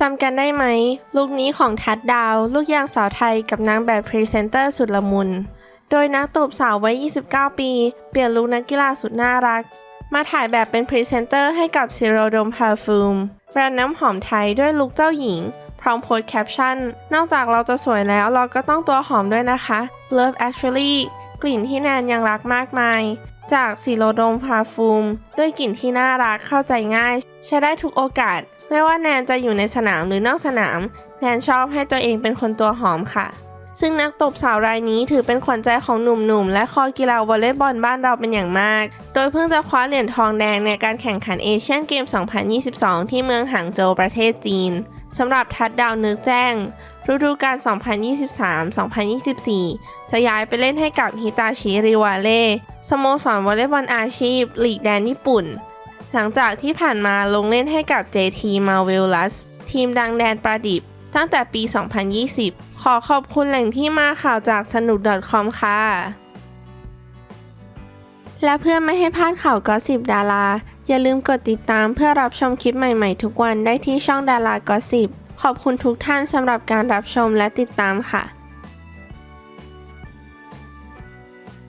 จำกันได้ไหมลุคนี้ของทัดดาว ลูกยางสาวไทยกับนางแบบพรีเซนเตอร์สุดละมุน โดยนักตบสาววัย 29 ปี เปลี่ยนลุคนักกีฬาสุดน่ารัก มาถ่ายแบบเป็นพรีเซนเตอร์ให้กับซิโรดมพาฟูมแบรนด์น้ำหอมไทยด้วยลุคเจ้าหญิง พร้อมโพสแคปชั่น นอกจากเราจะสวยแล้วเราก็ต้องตัวหอมด้วยนะคะ Love Actually กลิ่นที่แนนยังรักมากมาย จากซิโรดมพาฟูมด้วยกลิ่นที่น่ารักเข้าใจง่าย ใช้ได้ทุกโอกาส ไม่ว่าแนนจะอยู่ในสนามหรือนอกสนาม แนนชอบให้ตัวเองเป็นคนตัวหอมค่ะ ซึ่งนักตบสาวรายนี้ถือเป็นขวัญใจของหนุ่มๆ และคอกีฬาวอลเลย์บอลบ้านเราเป็นอย่างมาก โดยเพิ่งจะคว้าเหรียญทองแดงในการแข่งขันเอเชียนเกม 2022 ที่เมืองหางโจวประเทศจีนสำหรับทัดดาวนึกแจ้ง ฤดูกาล 2023-2024 จะย้ายไปเล่นให้กับฮิตาชิริวาเล่สโมสรวอลเลย์บอลอาชีพลีกแดนญี่ปุ่น หลังจากที่ผ่านมาลงเล่นให้กับ JT m a r v e l u s ทีมดังแดนประดิบ ตั้งแต่ปี 2020 ขอขอบคุณแหล่งที่มาข่าวจากสนุก .com ค่ะ และเพื่อไม่ให้พลาดข่าวก็สิบดารา อย่าลืมกดติดตามเพื่อรับชมคลิปใหม่ๆ ทุกวันได้ที่ช่องดารากอสิบขอบคุณทุกท่านสำหรับการรับชมและติดตามค่ะ